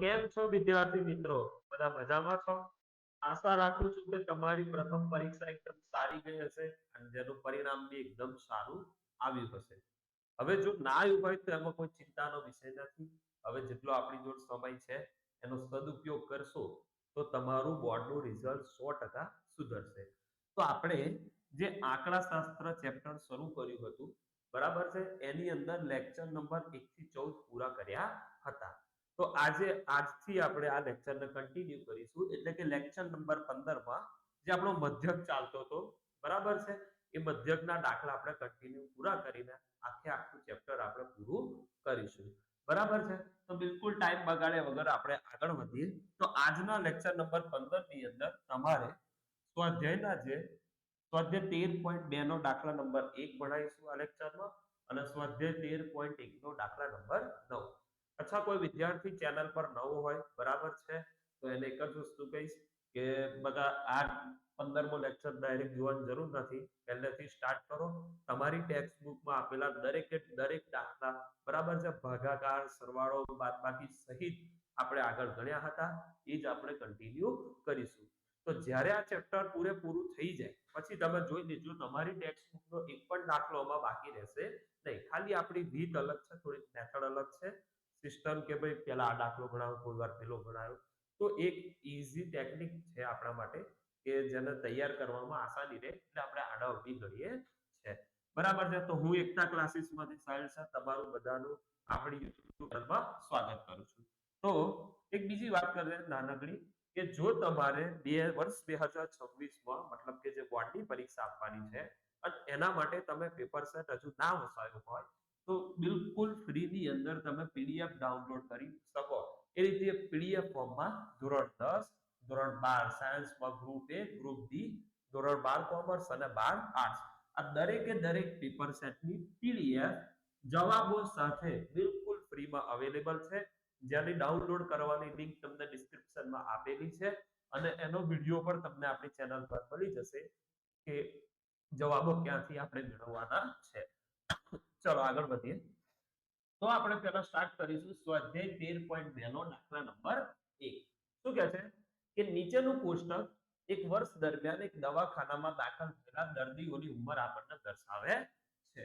કેમ છો વિદ્યાર્થી મિત્રો? બધા મજામાં છો? આશા રાખું છું કે તમારી પ્રથમ પરીક્ષા એકદમ સારી ગઈ હશે અને જેનું પરિણામ બી એકદમ સારું આવ્યું હશે. હવે જો ના આવ્યું હોય તો એમાં કોઈ ચિંતાનો વિષય નથી. હવે જેટલો આપણી જોડે સમય છે, એનો સદુપયોગ કરશો તો તમારું બોર્ડનું રિઝલ્ટ સો ટકા સુધરશે. તો આપણે જે આંકડા શાસ્ત્ર ચેપ્ટર શરૂ કર્યું હતું, બરાબર છે? એની અંદર લેક્ચર નંબર એક થી ચૌદ પૂરા કર્યા હતા. તો આજે, આજથી આપણે આ લેક્ચરને કન્ટિન્યુ કરીશું. એટલે કે લેક્ચર નંબર પંદરમાં જે આપણો મધ્યક ચાલતો હતો, બરાબર છે? એ મધ્યકના દાખલા આપણે કન્ટિન્યુ પૂરા કરીને આખે આખું ચેપ્ટર આપણે પૂરું કરીશું. બરાબર છે? તો બિલકુલ ટાઈમ બગાડ્યા વગર આપણે આગળ વધીએ. તો આજના લેક્ચર નંબર પંદરની અંદર તમારે સ્વાધ્યાયના જે, સ્વાધ્યાય તેર પોઈન્ટ બે નો દાખલા નંબર એક ભણાવીશું આ લેક્ચરમાં અને સ્વાધ્યાય તેર પોઈન્ટ એક નો દાખલા નંબર નવ. અચ્છા, કોઈ વિદ્યાર્થી ચેનલ પર નવો હોય, બરાબર છે? તો એને એક જ વસ્તુ કહીશ કે બધા આ પંદરમો લેક્ચર ડાયરેક્ટ જોવાની જરૂર નથી. પહેલેથી સ્ટાર્ટ કરો. તમારી ટેક્સ્ટ બુકમાં આપેલા દરેકે, દરેક દાખલા, બરાબર છે? ભાગાકાર, સરવાળો, બાદબાકી સહિત આપણે આગળ ગણ્યા હતા. એ જ આપણે કન્ટિન્યુ કરીશું. તો જ્યારે આ ચેપ્ટર પૂરેપૂરું થઈ જાય, પછી તમે જોઈ લેજો, તમારી ટેક્સ્ટ બુકનો એક પણ દાખલો બાકી રહેશે નહીં. ખાલી આપણી રીત અલગ છે, થોડીક મેથડ અલગ છે. સિસ્ટમ કે ભાઈ પેલા આ દાખલો ગણાવો કોઈ વાર પેલો ભણાવ્યો તો એક ઈઝી ટેકનિક છે આપણા માટે કે જેને તૈયાર કરવામાં આસાની રહે એટલે આપણે આડા ઊભી ગણીએ છે બરાબર છે? તો હું એકતા ક્લાસીસમાંથી સાહેલ સર તમારું બધાનું આપણી યુટ્યુબ સ્વાગત કરું છું. તો એક બીજી વાત કરીએ નાનકડી કે જો તમારે બે વર્ષ બે હજાર છવ્વીસમાં મતલબ કે જે બોર્ડની પરીક્ષા આપવાની છે, અને એના માટે તમે પેપર સેટ હજુ ના વસાયું હોય તો બિલકુલ ફ્રીની અંદર તમે પીડીએફ ડાઉનલોડ કરી શકો. એ રીતે પીડીએફ ફોર્મમાં ધોરણ દસ, ધોરણ બાર સાયન્સમાં ગ્રુપ એ ગ્રુપ ડી ધોરણ બાર કોમર્સ અને બાર આર્ટ્સ આ દરેકે દરેક પેપર સેટની પીડીએફ જવાબો સાથે બિલકુલ ફ્રીમાં અવેલેબલ છે. જેની ડાઉનલોડ કરવાની લિંક તમને ડિસ્ક્રિપ્શનમાં આપેલી છે અને એનો વીડિયો પણ તમને આપણી ચેનલ પર મળી જશે કે જવાબો ક્યાંથી આપણે મેળવવાના છે. ચલો આગળ વધીએ. તો આપણે પહેલા સ્ટાર્ટ કરીશું. સ્વાધ્યાય તેર પોઈન્ટ બે નો દાખલા નંબર એક. શું કહે છે? કે નીચેનું કોષ્ટક એક વર્ષ દરમિયાન એક દવાખાનામાં દાખલ થયેલા દર્દીઓની ઉંમર આપણને દર્શાવે છે.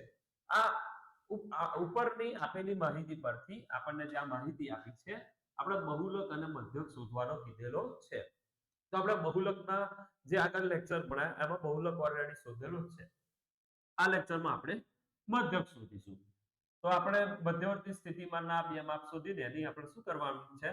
આ ઉપરની આપેલી માહિતી પરથી આપણને જે આ માહિતી આપી છે, આપણે બહુલક અને મધ્યક શોધવાનો કીધેલો છે. તો આપણે બહુલકના જે આગળ લેક્ચર ભણ્યા, એમાં બહુલક ઓલરેડી શોધેલો છે. આ લેક્ચરમાં આપણે મધ્યક શોધીશું. તો આપણે મધ્યવર્તી સ્થિતિમાં ના બે માપ શોધી એની આપણે શું કરવાનું છે?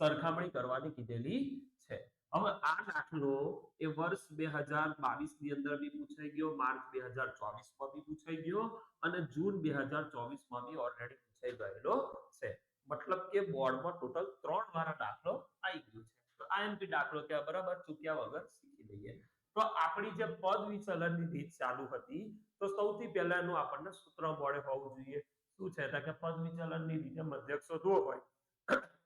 સરખામણી કરવાની કીધેલી છે. હવે આ દાખલો એ વર્ષ બે હજાર બાવીસની અંદર બી પૂછાઈ ગયો, માર્ચ બે હજાર ચોવીસમાં બી પૂછાઈ ગયો અને જૂન બે હજાર ચોવીસમાં બી ઓલરેડી પૂછાઈ ગયેલો છે. મતલબ કે બોર્ડમાં ટોટલ ત્રણ વાર દાખલો આવી ગયો છે. તો આઈએમપી દાખલો કે બરાબર? ચૂક્યા વગર શીખી લઈએ. તો આપણી જે પદ વિચલનની રીત ચાલુ હતી તો સૌથી પહેલા એનું આપણને સૂત્ર મળે હોવું જોઈએ. શું છે? કે પદ વિચલનની રીતે મધ્યક શોધવો હોય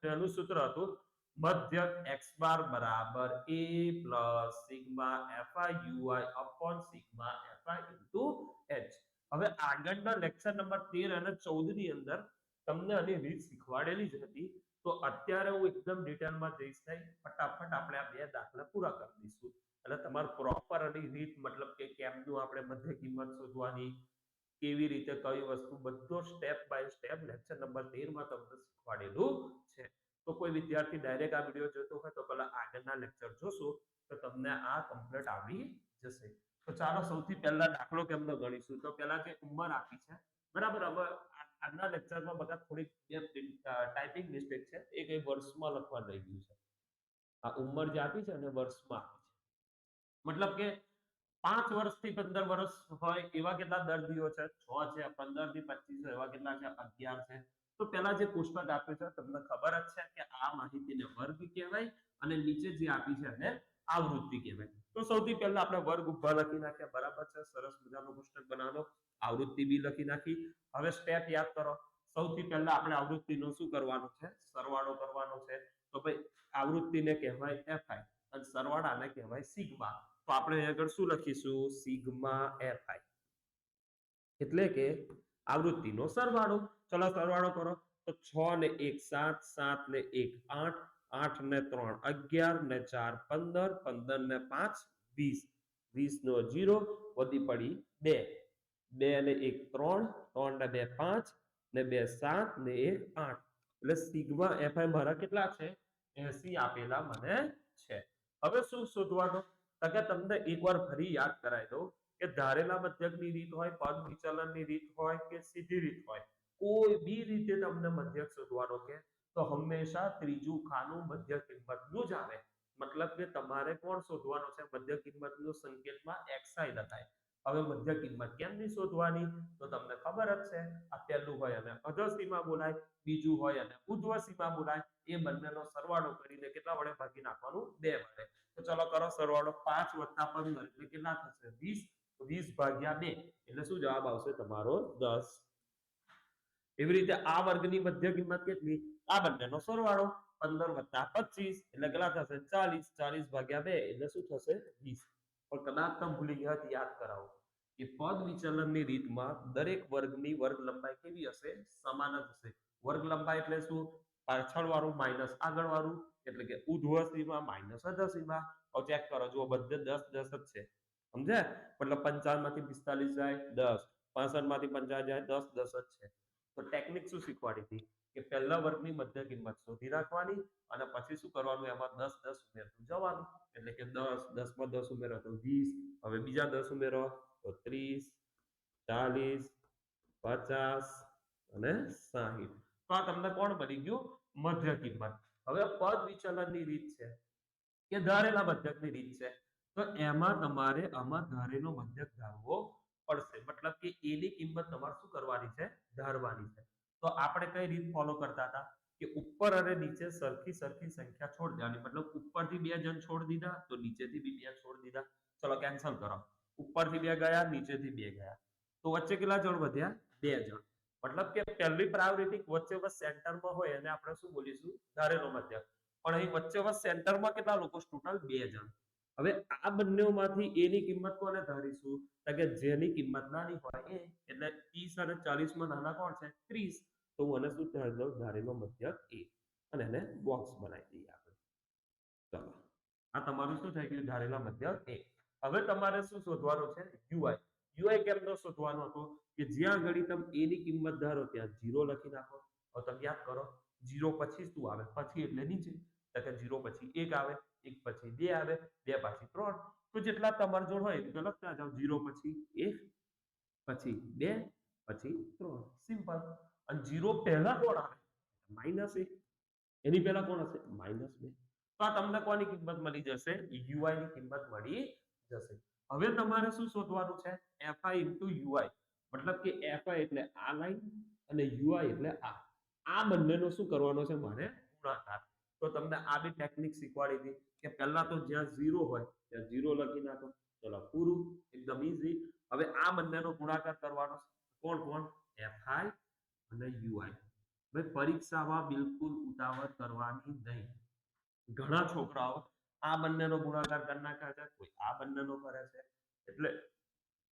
તો એનું સૂત્ર હતું મધ્યક એક્સ બાર બરાબર a plus sigma fi ui upon sigma fi into h હવે આગળના લેક્ચર નંબર તેર અને ચૌદની અંદર તમને આની રીત શીખવાડેલી જ હતી. તો અત્યારે હું એકદમ ડિટેલમાં જઈશ નહીં, ફટાફટ આપણે આ બે દાખલા પૂરા કરી દઈશું. એટલે તમારે પ્રોપર રીત મતલબ કે કેમનું આપણે મધ્ય કિંમત શોધવાની, કેવી રીતે કઈ વસ્તુ, બધો step by step lecture number 13 માં તમને શીખવાડેલું છે. તો કોઈ વિદ્યાર્થી ડાયરેક્ટ આ વીડિયો જોતો હોય તો પહેલા આગળના લેક્ચર જોશો, તો તમને આ કમ્પ્લીટ આવડી જશે. તો ચાલો સૌથી પહેલા દાખલો કેમનો ગણીશું? તો પહેલા જે ઉંમર આપી છે, બરાબર? હવે આજના લેક્ચરમાં બધા થોડીક ટાઈપિંગ મિસ્ટેક છે, એ કઈ વર્ષમાં લખવા રહી ગયું છે. આ ઉંમર જે આપી છે અને વર્ષમાં આપી છે. મતલબ કે પાંચ વર્ષથી પંદર વર્ષ હોય એવા કેટલા દર્દીઓ છે? છ છે પંદરથી પચીસ એવા કેટલા છે? અગિયાર છે. તો પેલા જે પુસ્તક આપ્યું છે, તમને ખબર જ છે કે આ માહિતીને વર્ગ કહેવાય અને નીચે જે આપી છે એને આવૃત્તિ કહેવાય. તો સૌથી પહેલા આપણે વર્ગ ઊભા લખી નાખ્યા. બરાબર છે? સરસ મજાનો પુસ્તક બનાવો આવૃત્તિ બી લખી નાખી. હવે સ્ટેપ યાદ કરો. સૌથી પહેલા આપણે આવૃત્તિનો શું કરવાનું છે? સરવાળો કરવાનો છે. તો ભાઈ, આવૃત્તિને કહેવાય એફઆઈ અને સરવાળાને કહેવાય સિગ્મા તો આપણે આગળ શું લખીશું? સિગ્મા એફઆઈ એટલે કે આવૃત્તિનો સરવાળો. ચલો સરવાળો કરો. તો છ ને એક સાત સાત ને એક આઠ આઠ ને ત્રણ અગિયાર ને ચાર પંદર પંદર ને પાંચ, વીસ. વીસ નો જીરો વધી પડી બે. બે ને એક ત્રણ ત્રણ ને બે પાંચ, ને બે સાત, ને એક આઠ. એટલે સિગ્મા એફઆઈ મારા કેટલા છે? એસી આપેલા મને છે. હવે શું શોધવાનું? તો કે તમને એકવાર ફરી યાદ કરાવી દઉં કે ધારેલા મધ્યકની રીત હોય, પદ વિચલનની રીત હોય કે સીધી રીત હોય, કોઈ બી રીતે તમને મધ્યક શોધવાનો કે, તો હંમેશા ત્રીજું ખાનું મધ્ય કિંમતનું જ આવે. મતલબ કે તમારે કોણ શોધવાનો છે? મધ્ય કિંમતનું સંકેતમાં એક્સાઈ લખાય. હવે મધ્ય કિંમત કેમની શોધવાની? તો તમને ખબર જ છે, આ પહેલું હોય અને અધસીમાં બોલાય, બીજું હોય અને ઉધ્વ સીમા બોલાય, એ બંનેનો સરવાળો કરીને કેટલા વડે ભાગી નાખવાનું? બે વડે. તો ચલો કરો સરવાળો પાંચ વત્તા પંદર, એટલે કેટલા થશે? વીસ. વીસ ભાગ્યા બે, એટલે શું જવાબ આવશે તમારો? દસ. એવી રીતે આ વર્ગની મધ્ય કિંમત કેટલી? આ બંનેનો સરવાળો પંદર વત્તા પચીસ, એટલે કેટલા થશે? ચાલીસ. ચાલીસ ભાગ્યા બે, એટલે શું થશે? વીસ. પણ કદાચ તમે ભૂલી ગયા યાદ કરાવો કે પદ વિચલનની રીતમાં દરેક વર્ગની વર્ગ લંબાઈ કેવી હશે? સમાન જ હશે. વર્ગ લંબાઈ એટલે શું? પાછળ વાળું માઇનસ આગળ વાળું એટલે કે ઉધ્વ સીમા માઇનસ અધર સીમા હવે ચેક કરો, જુઓ, બધે દસ દસ જ છે. સમજ્યા? મતલબ પંચાવનમાંથી પિસ્તાલીસ જાય દસ. પાસઠમાંથી પંચાવન જાય દસ દસ જ છે. તો ટેકનિક શું શીખવાડી હતી? કે પહેલા વર્ગની મધ્ય કિંમત શોધી રાખવાની અને પછી શું કરવાનું? એમાં દસ દસ ઉમેરતું જવાનું. એટલે કે દસ દસમાં દસ ઉમેરો તો વીસ, હવે બીજા દસ ઉમેરો તો ત્રીસ, ચાલીસ, પચાસ અને સાહીઠ. તો આ તમને કોણ બની ગયું? મધ્ય કિંમત. હવે પદ વિચલનની રીત છે. કે ધારેલા મધ્યકની રીત છે. તો એમાં તમારે આમાં ધારેલો મધ્યક ધારવો પડશે. મતલબ કે એની કિંમત તમારે શું કરવાની છે? ધારવાની છે. તો આપણે કઈ રીત ફોલો કરતા હતા? કે ઉપર અને નીચે સરખી સરખી સંખ્યા છોડ દેવાની. મતલબ ઉપરથી બે જણ છોડ દીધા, તો નીચેથી બી બે છોડ દીધા. ચલો કેન્સલ કરો. ઉપરથી બે ગયા, નીચેથી બે ગયા. તો વચ્ચે કેટલા જણ વધ્યા? બે જણ. મતલબ કે પહેલી પ્રાયોરિટી વચ્ચે વચ્ચે સેન્ટરમાં હોય અને આપણે શું બોલીશું? ધારેલો મધ્યક. પણ અહીં વચ્ચે વચ્ચે સેન્ટરમાં કેટલા લોકો? ટોટલ બે જણ. હવે આ બંનેમાંથી એની કિંમત કોને ધારીશું? તો કે જેની કિંમત નાની હોય એ એટલે 30 અને ચાલીસમાં નાના કોણ છે? 30 તો હું એને શું ધારી દઉં ધારેલો મધ્યક એ અને એને બોક્સ બનાવી દઈએ આપણે. ચલો. આ તમારું શું થઈ ગયું? ધારેલા મધ્યક એ હવે તમારે શું શોધવાનું છે? યુઆઈ યુઆઈ કેમ તો શોધવાનો હતો? કે જ્યાં ઘડી તમે એની કિંમત ધારો, ત્યાં જીરો લખી નાખો. હવે તમે યાદ કરો જીરો પછી શું આવે? પછી એટલે નીચે. તો કે જીરો પછી એક આવે. એક પછી બે આવે, બે પછી ત્રણ. તો જેટલા તમારા જોડ હોય તો લખતા જાઓ. ઝીરો પછી એક, પછી બે, પછી ત્રણ. સિમ્પલ અને ઝીરો પહેલા કોણ આવે? માઇનસ એક. એની પહેલા કોણ હશે? માઇનસ બે. તો આ તમને કોની કિંમત મળી જશે? યુઆઈ ની કિંમત મળી જશે. હવે તમારે શું શોધવાનું છે? એફઆઈ ઇન્ટુ યુઆઈ મતલબ કે એફઆઈ એટલે આ લાઈન અને યુઆઈ એટલે આ. આ બંનેનો શું કરવાનો છે મારે? તમને આ બી ટેકનિક શીખવાડી હતી કે પહેલા તો જ્યાં ઝીરો હોય, ત્યાં ઝીરો લખી નાખો. ચલો, પૂરું, એકદમ ઈઝી હવે આ બંનેનો ગુણાકાર કરવાનો કોણ કોણ? એફઆઈ અને યુઆઈ ભાઈ પરીક્ષામાં બિલકુલ ઉતાવળ કરવાની નહીં. ઘણા છોકરાઓ આ બંનેનો ગુણાકાર કરી નાખ્યા છે. કોઈ આ બંનેનો કરે છે. એટલે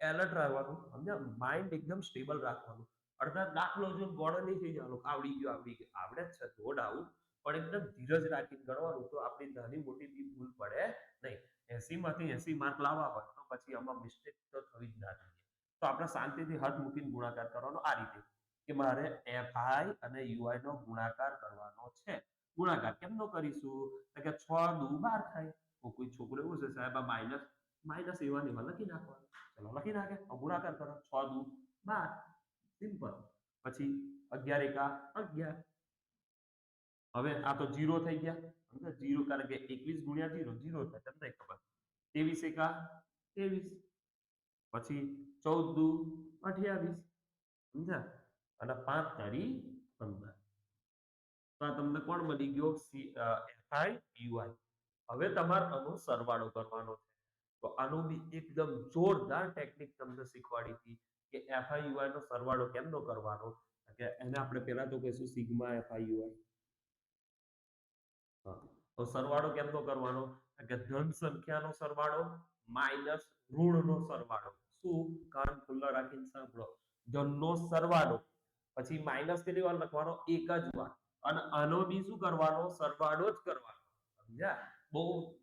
એલર્ટ રહેવાનું સમજ્યા? માઇન્ડ એકદમ સ્ટેબલ રાખવાનું. અડધા દાખલો જો ગોળો નહીં થઈ જવાનું આવડી ગયો આવડી ગયો. આવડે જ છે નો ડાઉટ પણ એકદમ ધીરજ રાખીને ગણવાનું તો આપણી નાની મોટી બી ભૂલ પડે નહીં. એસી માંથી એસી માર્ક લાવવા હોય તો પછી આમાં મિસ્ટેક તો થવી જ ના જોઈએ. તો આપણે શાંતિથી હાથ મૂકીને ગુણાકાર કરવાનો આ રીતે કે મારે એફઆઈ અને યુઆઈ નો ગુણાકાર કરવાનો છે. ગુણાકાર કેમનો કરીશું? તો કે છ દુ બાર થાય. કોઈ છોકરો એવું છે સાહેબ, આ માઇનસ માઇનસ એવા ને લખી નાખવાનું ચલો લખી નાખે. ગુણાકાર કરો. છ દુ બાર. સિમ્પલ. પછી અગિયાર એકા અગિયાર. હવે આ તો જીરો થઈ ગયા. સમજો જીરો કારણ કે એકવીસ ગુણ્યા જીરો જીરો થાય. તમને ખબર. ત્રેવીસ એકા ત્રેવીસ. પછી ચૌદ દુ અઠ્યાવીસ. સમજ્યા? અને પાંચ તારી પંદર. તો આ તમને કોણ બની ગયો? એફઆઈ યુઆઈ હવે તમારે આનો સરવાળો કરવાનો છે. તો આનો બી એકદમ જોરદાર ટેકનિક તમને શીખવાડી હતી કે એફઆઈ યુઆઈ નો સરવાળો કેમનો કરવાનો? કે એને આપણે પહેલા તો કહીશું સિગ્મા એફઆઈ યુઆઈ તો સરવાળો કેમનો કરવાનો? કે ધન સંખ્યાનો સરવાળો માઇનસ ઋણનો સરવાળો. શું? કાન ખુલ્લા રાખીને સાંભળો. ધનનો સરવાળો. પછી માઇનસ કેટલી વાર લખવાનો? એક જ વાર. અને આનો બી શું કરવાનો? સરવાળો જ કરવાનો. સમજ્યા? બહુ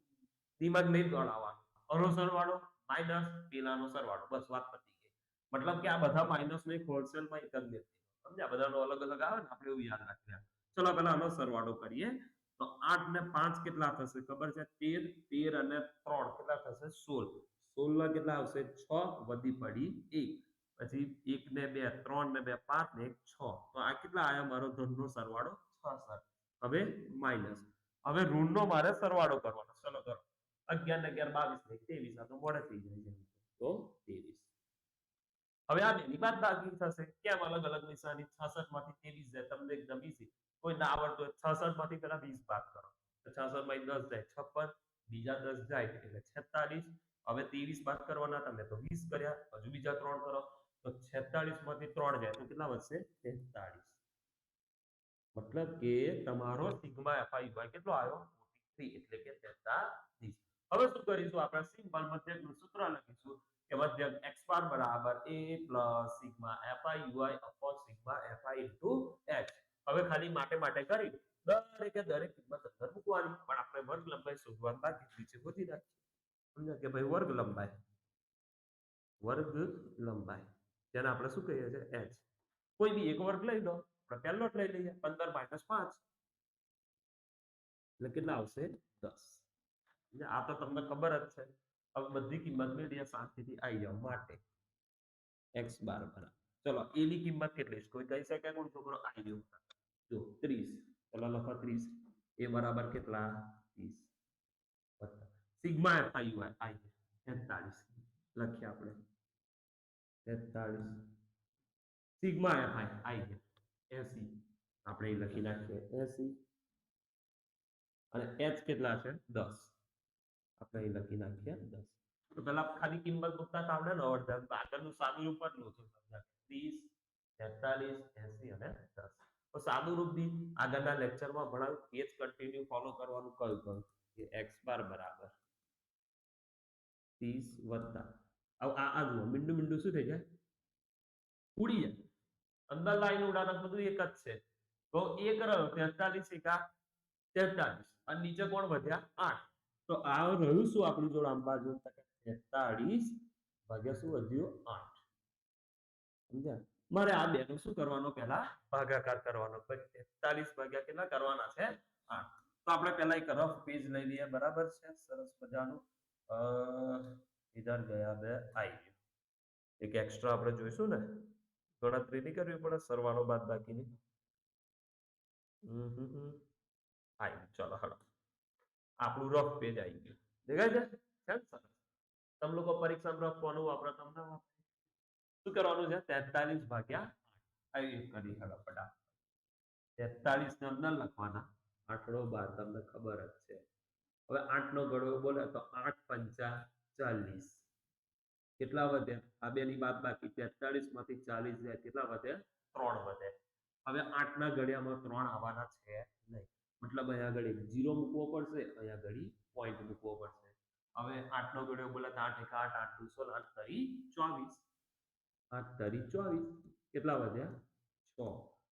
દિમાગ નહીં દોડાવવાનો આનો સરવાળો? માઇનસ પેલાનો સરવાળો. બસ વાત પતી ગઈ. મતલબ કે આ બધા માઇનસ ને હોલસેલમાં એક જ લેતી સમજ્યા? બધાનો અલગ અલગ આવે ને, આપણે એવું યાદ રાખીએ. ચલો પેલા આનો સરવાળો કરીએ. તો આઠ ને પાંચ કેટલા થશે ખબર છે? તેર તેર અને ત્રણ કેટલા થશે? સોળ. સોળ કેટલા આવશે? છ વધી પડી એક. પછી એક ને બે, ત્રણ ને બે, પાંચ ને એક, છ. તો આ કેટલા આવ્યા મારો ધનનો સરવાળો? છ હવે માઇનસ હવે ઋણનો મારે સરવાળો કરવાનો. ચલો કરો અગિયાર ને અગિયાર, બાવીસ ને ત્રેવીસ. આ તો મોડે થઈ જાય છે. તો ત્રેવીસ. હવે આ બેની બાદ બાકી થશે. કેમ? અલગ અલગ નિશાની છાસઠમાંથી ત્રેવીસ જાય. તમને એકદમ easy. કોઈ ના આવડતું હોય છસઠમાંથી પેલા વીસ બાદ કરો. તો છસઠમાંથી દસ જાય, છપ્પન, બીજા દસ જાય, એટલે છેતાલીસ હવે ત્રેવીસ બાદ કરવાના તમે તો વીસ કર્યા, હજુ બીજા ત્રણ કરો. તો છેતાલીસમાંથી ત્રણ જાય, તો કેટલા વધશે? તેતાલીસ મતલબ કે તમારો સિગ્મા એફઆઈ વાય કેટલો આવ્યો? 43 એટલે કે 43 હવે શું કરીશું? આપણે સિમ્પલ મધ્યકનું સૂત્ર લખીશું કે મધ્યક એક્સ બાર બરાબર a sigma fi ui upon sigma fi into h હવે ખાલી માટે માટે કરી દરેકે દરેક કિંમત અંદર મૂકવાની. પણ આપણે વર્ગ લંબાઈ શોધવાની બાકી નીચે ગોતી રાખીએ સમજ્યા કે ભાઈ વર્ગ લંબાઈ? વર્ગ લંબાઈ. જેને આપણે શું કહીએ છીએ? H. કોઈ બી એક વર્ગ લઈ લો. આપણે પહેલો જ લઈ લઈએ. 15 માઇનસ 5 એટલે કેટલા આવશે? 10 એટલે આ તો તમને ખબર જ છે. હવે બધી કિંમત મેળવીએ શાંતિથી આવી જાવ માટે. X બાર બરાબર. ચલો, a ની કિંમત કેટલી છે? કોઈ કહી શકે? કોણ છોકરો આવી ગયો. જો 30 ચલો લખો 30 એ બરાબર કેટલા? 30 વત્તા sigma f i y i 43 લખીએ આપણે. 43 સિગ્મા એફ આઈ. આઈ 80 આપણે લખી નાખીએ. 80 અને એચ કેટલા છે? 10 આપણે લખી નાખીએ. 10 તો પેલા ખાલી કિંમત મૂકતા આવડે ને? અડધા. આગળનું સાદું લો છો. 30 43 80 અને 10 તો સાદું રૂપ આગળના લેક્ચરમાં ભણાવ્યું એ જ કન્ટિન્યુ ફોલો કરવાનું કયું કહ્યું કે એક્સ બાર બરાબર. 30 વત્તા. હવે આ આ જુઓ, મીંડું મીંડું શું થઈ જાય? ઉડી જાય. અંદર લાઈન ઉડાડક બધું એક જ છે. તો એક રહ્યો 43 એકા 43 અને નીચે કોણ વધ્યા? આઠ. તો આ રહ્યું શું આપણી જોડે આમ બાજુ તેતાળીસ ભાગ્યા શું વધ્યું? આઠ. સમજ્યા? મારે આ બે નું શું કરવાનો પહેલા? ભાગાકાર કરવાનો. તેતાલીસ ભાગ્યા કેટલા? કરવાના છે આઠ. તો આપણે પહેલા એક રફ પેજ લઈ લઈએ. બરાબર છે? સરસ મજાનું. ઇધર ગયા બે આવી ગયું. એક એક્સ્ટ્રા આપણે જોઈશું ને? ગણતરી નહીં કરવી પડે સરવાળો બાદ બાકીની. આવી ચલો, હલો. આપણું રફ પેજ આવી ગયું. દેખાય છે? તમે લોકો પરીક્ષામાં રફ કોનું વાપરો? તમને વાપરો. શું કરવાનું છે? તેતાલીસ ભાગ્યા કરી હવે તેતાલીસ ને અંદર લખવાના. આઠડો બાર, તમને ખબર જ છે. હવે આઠ નો ગળો બોલે તો આઠ પંચા ચાલીસ. કેટલા વધે? આ બે ની બાદ બાકી. તેતાલીસમાંથી ચાલીસ જાય. કેટલા વધે? ત્રણ વધે. હવે આઠ ના ઘડિયામાં ત્રણ આવવાના છે નહીં. મતલબ અહીંયા ઘડી જીરો મૂકવો પડશે, અહીંયા ઘડી પોઈન્ટ મૂકવો પડશે. હવે આઠ નો ગળ્યો બોલે તો આઠ એક આઠ આઠ દુસો આઠ કરી ચોવીસ. આઠ તરી ચોવીસ. કેટલા વધ્યા? છ.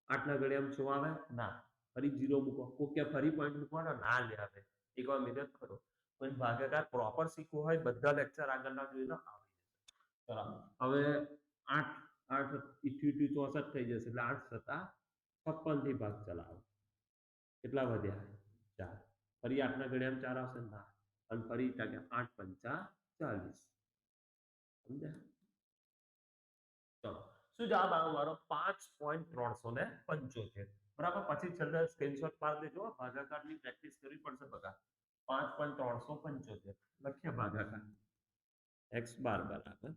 આઠના ના ગળ્યામાં છો આવે? ના. ફરી જીરો મૂકો. ઓકે, ફરી પોઈન્ટ મૂકવાનો? ના લે આવે એકવાર મહેનત કરો. પણ ભાગાકાર પ્રોપર શીખવું હોય, બધા લેક્ચર આગળના જોઈ આવી જશે. હવે આઠ આઠ ઇઠ્યુટી ચોસઠ થઈ જશે. એટલે આઠ સત્તા છપ્પનથી ભાગ ચલાવો. કેટલા વધ્યા? ચાર. ફરી આઠના ઘડિયામાં ચાર આવશે? ના. અને ફરી આઠ પંચા ચાલીસ. સમજ્યા? શું જવાબ આવ્યો મારો પાંચ પોઈન્ટ ત્રણસો ને પંચોતેર બરાબર પછી છેલ્લે સ્ક્રીનશોટ મારી દેજો ભાગાકારની પ્રેક્ટિસ કરવી પડશે બગા પાંચ પોઈન્ટ ત્રણસો પંચોતેર લખીએ ભાગાકાર એક્સ બાર બરાબર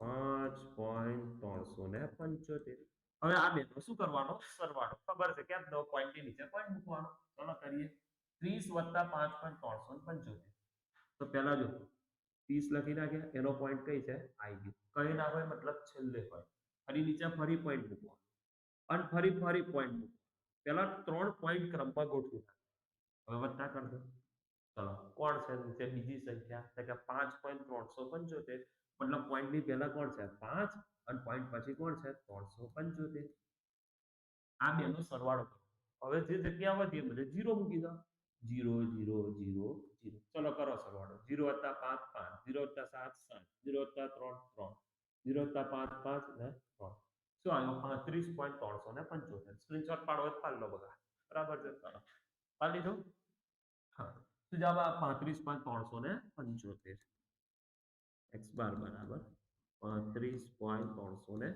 પાંચ પોઈન્ટ ત્રણસો ને પંચોતેર હવે આ બે શું કરવાનો સરવાળો ખબર છે કેમ દો પોઈન્ટની નીચે પોઈન્ટ મૂકવાનો ચલો કરીએ ત્રીસ વત્તા પાંચ પોઈન્ટ ત્રણસો પંચોતેર તો પહેલા જો ત્રીસ લખી નાખ્યા એનો પોઈન્ટ કઈ છે? આઈ ગયું કઈ ના હોય મતલબ છેલ્લે હોય. ફરી નીચે ફરી પોઈન્ટ મૂકવાનો. અને ફરી ફરી પોઈન્ટ મૂકવાનો. પેલા ત્રણ પોઈન્ટ ક્રમમાં ગોઠવી હવે વધતા કરજો. ચલો, કોણ છે નીચે બીજી સંખ્યા? એટલે કે પાંચ પોઈન્ટ ત્રણસો પંચોતેર. મતલબ પોઈન્ટની પહેલા કોણ છે? પાંચ. અને પોઈન્ટ પછી કોણ છે? ત્રણસો પંચોતેર. આ બેનો સરવાળો કરો. હવે જે જગ્યા એ બધે જીરો મૂકી દો. Zero zero zero zero ચલો કરો સરવાળો zero વત્તા પાંચ પાંચ zero વત્તા સાત સાત zero વત્તા ત્રણ ત્રણ zero વત્તા પાંચ પાંચ ને ત્રણ શું આવ્યું પાંત્રીસ પોઈન્ટ ત્રણસો ને પંચોતેર સ્ક્રીનશોટ પાડો હોય તો પાડી લો બધા બરાબર છે ચાલો પાડી લીધું હા તો જવાબ આ પાંત્રીસ પોઈન્ટ ત્રણસો ને પંચોતેર એક્સ બાર બરાબર પાંત્રીસ પોઈન્ટ ત્રણસો ને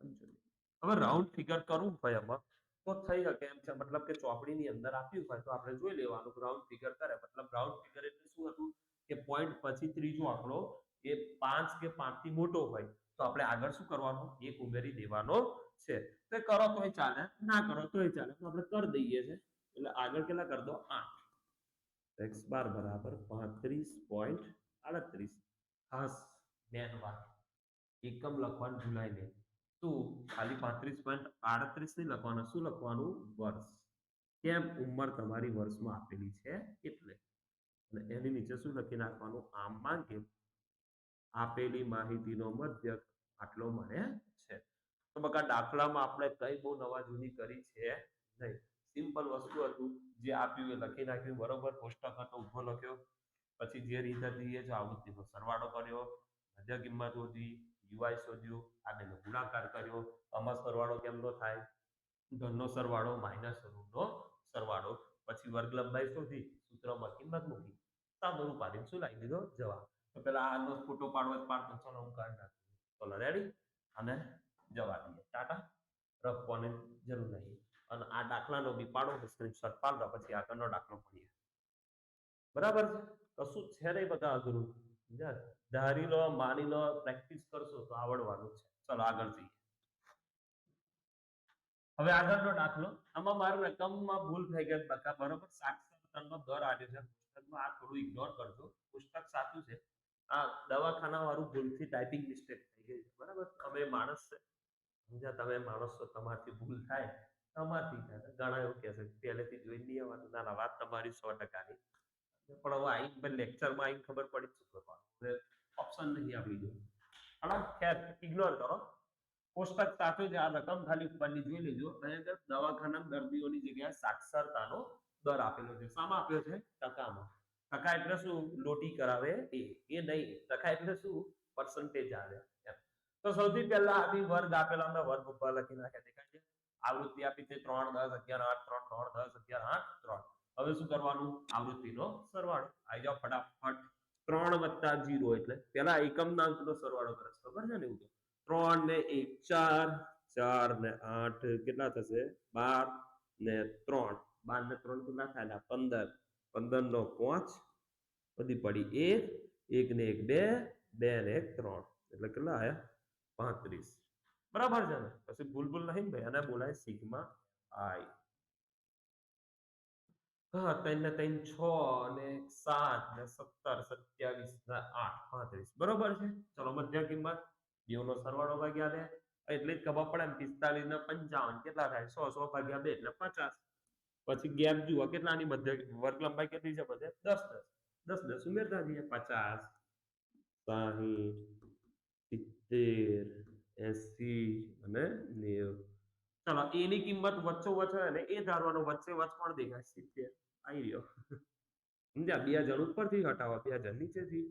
પંચોતેર હવે રાઉન્ડ ફિગર કરવું હોય એમાં તો થઈ શકે એમ છે. મતલબ કે ચોપડીની અંદર આપ્યું હોય તો આપણે જોઈ લેવાનું ગ્રાઉન્ડ ફિગર કરે. મતલબ ગ્રાઉન્ડ ફિગર એટલે શું હતું કે પોઈન્ટ પછી ત્રીજો આંકડો એ પાંચ કે પાંચથી મોટો હોય. તો આપણે આગળ શું કરવાનું? એક ઉમેરી દેવાનો છે. તો કરો તોય ચાલે. ના કરો તોય ચાલે. તો આપણે કરી દઈએ છે. એટલે આગળ કેટલા કરી દો? આઠ. એક્સ બાર બરાબર પાંત્રીસ પોઈન્ટ આડત્રીસ. ખાસ મેન વાત. એકમ લખવાનું ભૂલાય નહીં શું ખાલી પાંત્રીસ પોઈન્ટ આડત્રીસ નહીં લખવાનું, શું લખવાનું? વર્ષ. કેમ? ઉંમર તમારી વર્ષમાં આપેલી છે એટલે. અને એની નીચે શું લખી નાખવાનું? આમ કે આપેલી માહિતીનો મધ્યક આટલો મને છે. તો બકા, દાખલામાં આપણે કઈ બહુ નવા જૂની કરી છે નહીં. સિમ્પલ વસ્તુ હતું, જે આપ્યું એ લખી નાખ્યું, બરોબર? કોષ્ટક હતો, ઊભો લખ્યો. પછી જે રીત હતી એ જ આવૃત્તિનો સરવાળો કર્યો મધ્ય કિંમત શોધી યુઆઈ શોધ્યું, આને ગુણાકાર કર્યો, આમાં સરવાળો કેમનો થાય? ધનનો સરવાળો માઇનસ ઋણનો સરવાળો. પછી વર્ગ લંબાઈ શોધી, સૂત્રમાં કિંમત મૂકી. સાદું આલીને શું લાવી દીધો જવાબ. તો પેલા આનો ફોટો પાડવો પાંચ પાડતો ચલો હું કાઢી નાખું ચલો રેડી અને જવા દઈએ ટાટા, રખવાની જરૂર નહીં. અને આ દાખલાનો બી પાડો સ્ક્રીનશોટ પાડો પછી આગળનો દાખલો ભણીએ બરાબર છે? કશું છે નહીં બધા અઘરું. સમજ્યા? ધારી લો, માની લો પ્રેક્ટિસ કરશો તો આવડવાનું છે. ચલો આગળ જઈએ. હવે આગળનો દાખલો. આમાં મારું રકમમાં ભૂલ થઈ ગઈ બકા, બરોબર? સાક્ષરતાનો દર આવ્યો છે. પુસ્તકમાં આ થોડું ઇગ્નોર કરજો. પુસ્તક સાચું છે. આ દવાખાના વાળું ભૂલથી ટાઈપિંગ મિસ્ટેક થઈ ગઈ છે. બરાબર? તમે માણસ છે. સમજા તમે માણસ છો, તમારથી ભૂલ થાય. તમારથી થાય. ઘણા એવું કહેશે પહેલેથી જોઈ નહીં આવવાનું. ના વાત તમારી સો ટકાની. પણ હવે આઈ લેક્ચરમાં આવીને ખબર પડી શું કરવાનું. ઓપ્શન નહીં આપી દો. પણ ખેર ઇગ્નોર કરો. કોષ્ટક સાથે જ આ રકમ ખાલી ઉપરની જોઈ લેજો. આગળ દવાખાના દર્દીઓની જગ્યાએ સાક્ષરતાનો દર આપેલો છે. શામાં આપ્યો છે? ટકામાં. ટકા એટલે શું? લોટી કરાવે એ. એ નહીં. ટકા એટલે શું? પર્સન્ટેજ આવે. તો સૌથી પહેલા આની વર્ગ આપેલા અમે વર્ગ ઉપર લખી નાખ્યા. દેખાય છે? આવૃત્તિ આપી છે ત્રણ, દસ, અગિયાર, આઠ, ત્રણ ત્રણ દસ, અગિયાર, આઠ, ત્રણ. હવે શું કરવાનું? આવૃત્તિનો સરવાળો. આવી જાઓ, ફટાફટ. ત્રણ વત્તા જીરો એટલે પેલા એકમના અંકનો સરવાળો કરે છે ખબર છે ને એવું તો ત્રણ ને એક, ચાર ચાર ને આઠ, કેટલા થશે? બાર ને ત્રણ. બાર ને ત્રણ કેટલા થાય પંદર પંદર. નો પાંચ, બધી પડી એક એક ને એક બે બે ને એક ત્રણ. એટલે કેટલા આયા? પાંત્રીસ. બરાબર છે ને? પછી ભૂલ ભૂલ નહીં ભાઈ, આને બોલાય સિગ્મા આઈ. ત્રણ ને ત્રણ છ ને સાત ને સત્તર, સત્યાવીસ ને આઠ, પાંત્રીસ. બરોબર છે? ચલો મધ્ય કિંમત બેવનો સરવાળો ભાગ્યા બે. એટલે જ ખબર પડે પિસ્તાલીસ ને પંચાવન કેટલા થાય? સો સો ભાગ્યા બે એટલે પચાસ. પછી ગેપ જુઓ કેટલાની મધ્ય વર્ગ લંબાઈ કેટલી છે બધે? દસ દસ. દસ દસ ઉમેરતા જઈએ પચાસ, સાહીઠ, સિત્તેર, એસી અને નેવું. ચલો, એની કિંમત વચ્ચો વચ્ચ હોય ને, એ ધારવાનો વચ્ચે વચ્ચ પણ દેખાય? સિત્તેર આવી રહ્યો. સમજ્યા? બે હજાર ઉપરથી હટાવો, બે હજાર નીચેથી.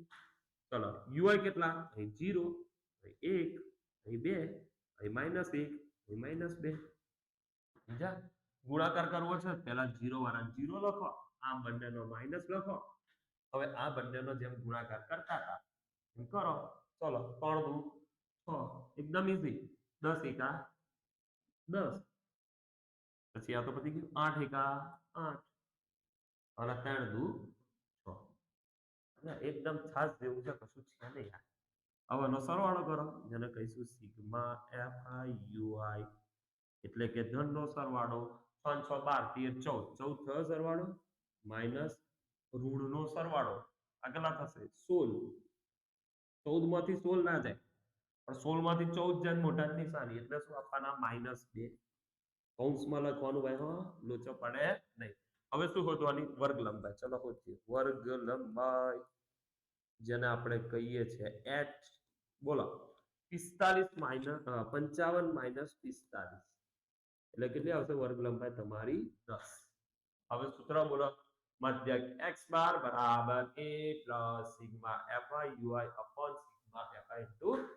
ચલો, યુઆઈ કેટલા? અહીં જીરો, અહીં એક, અહીં બે, અહીં માઇનસ એક, અહીં માઇનસ બે. સમજ્યા? ગુણાકાર કરવો છે, પહેલા જીરો વાળા જીરો લખો આ બંનેનો માઇનસ લખો. હવે આ બંનેનો જેમ ગુણાકાર કરતા હતા, એમ કરો. ચલો, ત્રણ દુ, છ, એકદમ ઈઝી દસ એકા દસ પછી આ તો પતી ગયું આઠ એકા આઠ અને ત્રણ દુ છ એકદમ છાસ જેવું છે કશું છે નહીં હવે નો સરવાળો કરો જેને કહીશું sigma f i u i એટલે કે ધનનો સરવાળો પાંચ છ બાર તેર ચૌદ ચૌદ થયો સરવાળો માઇનસ ઋણનો સરવાળો આગલા થશે સોળ ચૌદમાંથી સોળ ના જાય પણ સોળમાંથી ચૌદ ને મોટા નિશાની, એટલે શું આપવાના? માઇનસ બે. કૌંસમાં લખવાનું ભાઈ હા, લોચો પડે નહીં. હવે શું શોધવાની? વર્ગ લંબાઈ. ચલો શોધીએ. વર્ગ લંબાઈ, જેને આપણે કહીએ છીએ એચ બોલો. પિસ્તાલીસ માઇનસ પંચાવન માઇનસ પિસ્તાલીસ. એટલે કેટલી આવશે? વર્ગ લંબાઈ તમારી દસ. હવે સૂત્ર બોલો. મધ્યક x બાર બરાબર a plus sigma fi ui upon sigma fi h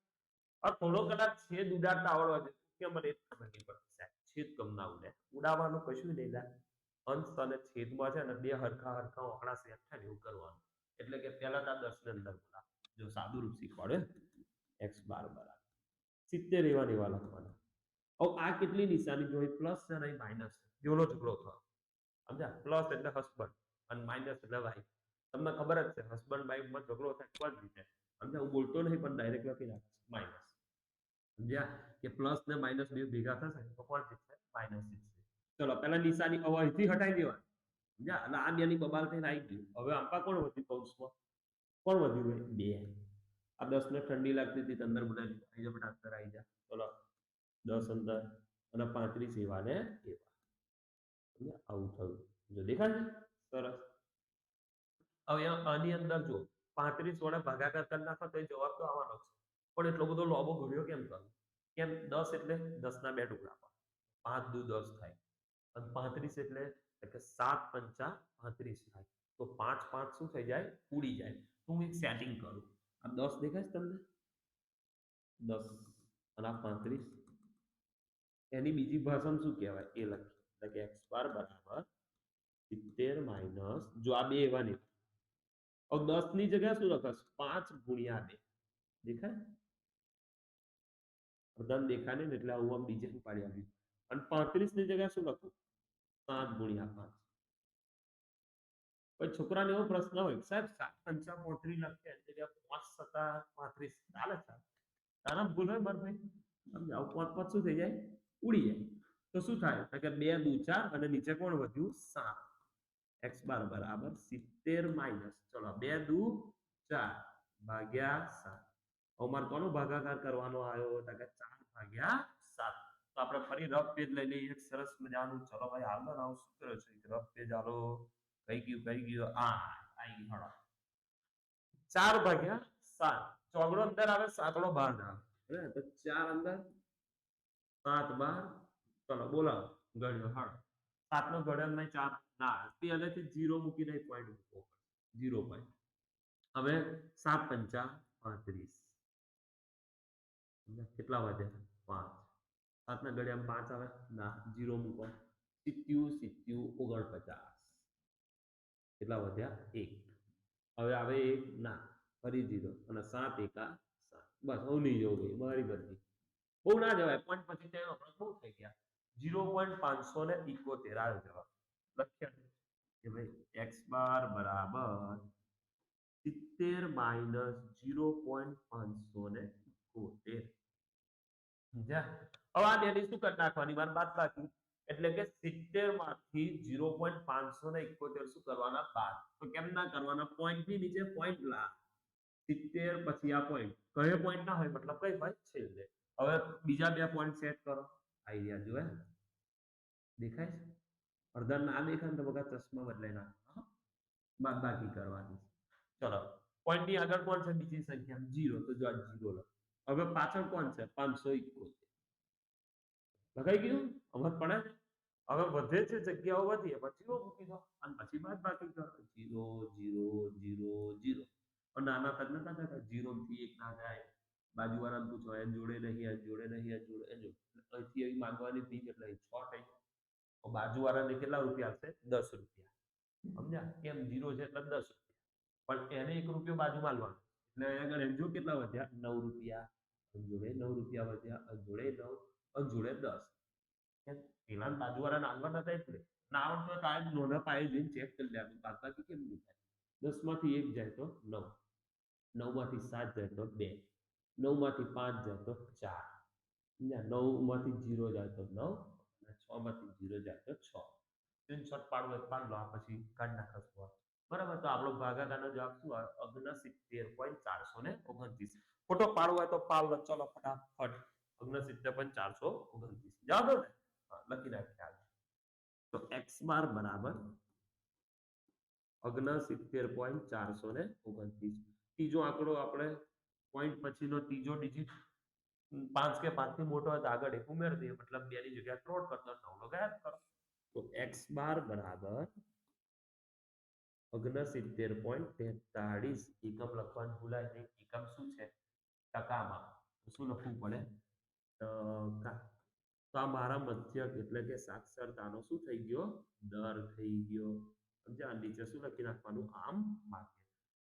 આ થોડો કદાચ છેદ ઉડાડતા આવડવા છે કે મને જ ખબર નહીં પડતી સાહેબ, છેદ કમ ના ઉડે ઉડાવવાનું કશું નહીં અંશ અને છેદમાં છે ને બે હરખા હરખા આંકડા સેટ થાય એવું કરવાનું. એટલે કે પહેલા તો દસ ને અંદર બોલા જો સાદું રૂપ શીખવાડે એક્સ બાર બરાબર. સિત્તેર એવા એવા લખવાના. હવે આ કેટલી નિશાની? જોઈ પ્લસ છે અને માઇનસ જોલો ઝઘડો થયો સમજા પ્લસ એટલે હસબન્ડ અને માઇનસ એટલે વાઈફ તમને ખબર જ છે હસબન્ડ વાઈફમાં ઝઘડો થાય કોઈ રીતે. સમજા હું બોલતો નહીં પણ ડાયરેક્ટ લખી નાખીશ. માઇનસ સમજ્યા? કે પ્લસ ને માઇનસ બે ભેગા થશે તો કોણ જીતશે? માઇનસ જીતશે. ચલો પેલા નિશાની હવે અહીંથી હટાવી દેવાની. સમજ્યા? એટલે આ બેની બબાલ થઈને આવી ગયું. હવે આંપા કોણ વધ્યું કૌંસમાં કોણ વધ્યું ભાઈ? બે. આ દસ ને ઠંડી લાગતી હતી અંદર બધા આવી જા બેટા અંદર આવી જા ચલો, દસ અંદર અને પાંત્રીસ એવા ને એવા? આવું થયું. જો દેખાય છે સરસ. હવે આની અંદર જો, પાંત્રીસ વડે ભાગાકાર કરી નાખો તો જવાબ તો આવવાનો છે. પણ એટલો બધો લોબો ઘડ્યો કેમ કરો કેમ દસ એટલે દસ ના બે ટુકડા પાડો. પાંચ દુ દસ થાય. અને પાંત્રીસ એટલે એટલે કે સાત પંચા પાંત્રીસ થાય. તો પાંચ પાંચ શું થઈ જાય? ઉડી જાય. તો હું એક સેટિંગ કરું. આ દસ દેખાય છે તમને? દસ. અને આ પાંત્રીસ. એની બીજી ભાષામાં શું કહેવાય? એ લખી. એટલે કે એક્સ બાર બરાબર સિત્તેર માઇનસ જો આ બે એવા નહીં હવે દસની જગ્યાએ શું લખશ? પાંચ ગુણ્યા બે. દેખાય? બધાને દેખાને એટલે હું આમ ડિઝાઇન પાડી આપી અને પાંત્રીસની જગ્યાએ શું લખું? સાત ગુણ્યા પાંચ. પછી છોકરાને એવો પ્રશ્ન હોય સાહેબ સાત પંચા પોત્રીસ લખે જગ્યાએ પાંચ સત્તા પાંત્રીસ. ચાલે સાહેબ. તારા ભૂલ હોય બર ભાઈ. સમજાવ પાંચ પાંચ શું થઈ જાય? ઉડી જાય. તો શું થાય? કે બે દુ ચાર અને નીચે કોણ વધ્યું? સાત. એક્સ બાર બરાબર સિત્તેર માઇનસ ચલો, બે દુ ચાર ભાગ્યા સાત. હવે મારે કોનો ભાગાકાર કરવાનો આવ્યો? તો કે ચાર ભાગ્યા સાત. તો આપણે ફરી રફ પેજ લઈ લઈએ. એક સરસ મજાનું. ચલો ભાઈ હાલ બનાવો શું કર્યો છે? રફ પેજ આલો. કઈ ગયું? કઈ ગયું? આ આવી ગયું. હળો ચાર ભાગ્યા સાત. ચોગડો અંદર આવે, સાતડો બહાર ના આવે? તો ચાર અંદર સાત બાર. ચલો બોલા ગણ્યો હાડો સાત નો ગણ્યો નહીં ચાર. ના, તે અનેથી જીરો મૂકીને પોઈન્ટ મૂકવો જીરો પોઈન્ટ હવે સાત પંચા પાંત્રીસ? કેટલા વધે પાંચ. સાતના ઘડિયામાં પાંચ આવે? ના, જીરો મૂકો. સિત્યુ સિત્યુ ઓગણપચાસ. કેટલા વધ્યા એક. હવે આવે એક, ના, ફરી જીરો. અને સાત એકા સાત. બસ નહીં જવું ભાઈ મારી બધી બહુ ના જવાય. પોઈન્ટ પછી તેનો બહુ થઈ ગયા? જીરો પોઈન્ટ પાંચસો ને ઇકોતેર. આવ્યો જવાબ. લખ્યા કે ભાઈ એક્સ બાર બરાબર સિત્તેર માઇનસ જીરો પોઈન્ટ પાંચસો ને ઇકોતેર. સમજ્યા? હવે આ બેની શું કરી નાખવાની? મારે બાદ બાકી એટલે કે સિત્તેરમાંથી જીરો પોઈન્ટ પાંચસો ને ઇકોતેર શું કરવાના? બાદ તો કેમ ના કરવાના? પોઈન્ટની નીચે પોઈન્ટ લા. સિત્તેર પછી આ પોઈન્ટ કયો પોઈન્ટ ના હોય? મતલબ કઈ હોય? છેલ્લે. હવે બીજા બે પોઈન્ટ સેટ કરો. આઈડિયા જોયે દેખાય છે? અડધા ના દેખાય તો બધા ચશ્મા બદલાઈ નાખો બાદ બાકી કરવાની. ચલો. પોઈન્ટની આગળ કોણ છે? બીજી સંખ્યા. જીરો તો જો આ જીરો લખ હવે પાછળ કોણ છે? પાંચસો ઇકોતેર લખાઈ ગયું? અમર પડે? હવે વધે છે, જગ્યાઓ વધી પછી મૂકી દો અને પછી બાદ બાકી કરો. Zero zero zero zero. નાના કદ નતા થતા જીરો થી એક ના જાય બાજુવાળાને પૂછો, એન જોડે નહીં, એન જોડે નહીં, એન જોડે જોડે. અહીંથી એવી માંગવાની ફી એટલે છ થઈ બાજુ બાજુવાળાને કેટલા રૂપિયા આપશે દસ રૂપિયા. સમજ્યા? કેમ? જીરો છે એટલે દસ રૂપિયા. પણ એને એક રૂપિયો બાજુમાં લેવાનો અહીંયા આગળ એમ જો કેટલા વધ્યા? નવ રૂપિયા અન જોડે નવ રૂપિયા વધ્યા અન નવ અન જોડે દસ. પેલા બાજુવાળાને આગળ નતા એટલે ના આવડતો તો આ નોના પાયે જઈને ચેક કરી લેવાનું બાદબાકી કેમ નહીં થાય? દસમાંથી એક જાય તો નવ. નવમાંથી સાત જાય તો બે. નવમાંથી પાંચ જાય તો ચાર. સમજ્યા? નવમાંથી જીરો જાય તો નવ અને છ માંથી જીરો જાય તો છ. સ્ક્રીનશોટ પાડવો તો પાડી લો આ પછી કાઢ નાખો. બરાબર? તો આપણો ભાગાકારનો જવાબ શું આવે? ઓગણસિત્તેર પોઈન્ટ ચારસો ને ઓગણત્રીસ. ફોટો પાડવો હોય તો પાડ લો ચલો ફટાફટ. ઓગણસિત્તેર પોઈન્ટ ચારસો ઓગણત્રીસ. જવાબ આવ્યો ને? હા, લખી નાખ્યા આગળ. તો એક્સ બાર બરાબર? ઓગણસિત્તેર પોઈન્ટ ચારસો ને ઓગણત્રીસ. ત્રીજો આંકડો આપણે પોઈન્ટ પછીનો ત્રીજો ડિજિટ પાંચ કે પાંચથી મોટો હોય તો આગળ એક ઉમેરી દઈએ. મતલબ બે ની જગ્યાએ ત્રણ કરતો નવ નો ગાયબ કરો. તો એક્સ બાર બરાબર ઓગણસિત્તેર પોઈન્ટ તેતાળીસ એકમ લખવાનું ભૂલાય નહીં. એકમ શું છે? ટકામાં. શું લખવું પડે? ટકા. તો આ મારા મધ્યક એટલે કે સાક્ષરતાનો શું થઈ ગયો? દર થઈ ગયો. સમજ્યા? નીચે શું લખી નાખવાનું? આમ માધ્યમ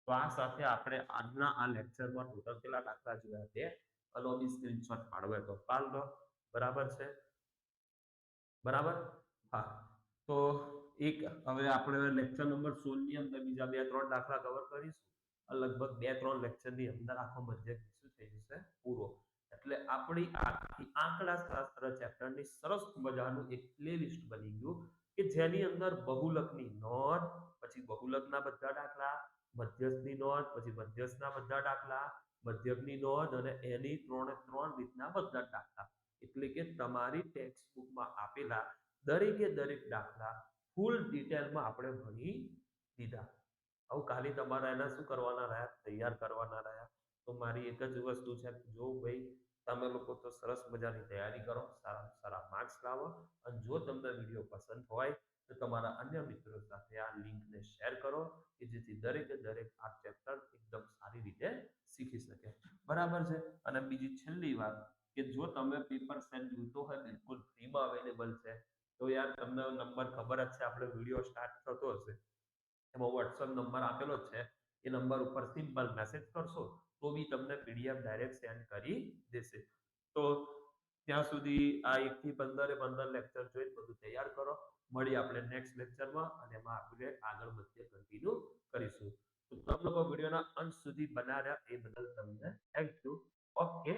તો આ સાથે આપણે આજના આ લેક્ચરમાં ટોટલ કેટલા દાખલા જોયા તે? અલોબી સ્ક્રીનશોટ પાડવે તો પાડ બરાબર છે? બરાબર? હા. તો એક હવે આપણે લેક્ચર નંબર 16 ની અંદર બીજા બે, ત્રણ દાખલા કવર કરીશું. લગભગ બે, ત્રણ લેક્ચરની અંદર આખો મધ્યક શું થઈ જશે પૂરો. એટલે આપણી આખી આંકડા શાસ્ત્ર ચેપ્ટરની સરસ મજાનું એક પ્લેલિસ્ટ બની ગયું કે જેની અંદર બહુલકની નોંધ, પછી બહુલકના બધા દાખલા મધ્યસ્થની નોંધ, પછી મધ્યસ્થના બધા દાખલા, મધ્યકની નોંધ અને એની ત્રણે ત્રણ રીતના બધા દાખલા. એટલે કે તમારી ટેક્સ્ટ બુકમાં આપેલા દરેકે દરેક દાખલા ફૂલ ડિટેલમાં આપણે ભણી દીધા. હવે કાલે તમારા એના શું કરવાના રહ્યા? તૈયાર કરવાના રહ્યા? તો મારી એક જ વસ્તુ છે જો ભાઈ તમે લોકો તો સરસ મજાની તૈયારી કરો, સારા સારા માર્ક્સ લાવો, અને જો તમને વીડિયો પસંદ હોય, તો તમારા અન્ય મિત્રો સાથે આ લિંકને શેર કરો કે જેથી દરેકે દરેક આ ચેપ્ટર એકદમ સારી રીતે શીખી શકે. બરાબર છે? અને બીજી છેલ્લી વાત કે જો તમે પેપર સેટ જોઈતો હોય, બિલકુલ ફ્રીમાં અવેલેબલ છે તો યાર તમને નંબર ખબર જ છે, આપણે વીડિયો સ્ટાર્ટ થતો હશે. એમાં વોટ્સઅપ નંબર આપેલો છે. એ નંબર ઉપર સિમ્પલ મેસેજ કરશો, તો બી તમને પીડીએફ ડાયરેક્ટ સેન્ડ કરી દેશે. તો ત્યાં સુધી આ એક થી પંદરે પંદર લેક્ચર જોઈ બધું તૈયાર કરો. મળી આપણે નેક્સ્ટ લેક્ચરમાં અને એમાં આપણે આગળ વધીએ કન્ટિન્યુ કરીશું. તો તમે લોકો વિડીયોના અંત સુધી બનાવ્યા એ બદલ તમને થેન્ક યુ ઓકે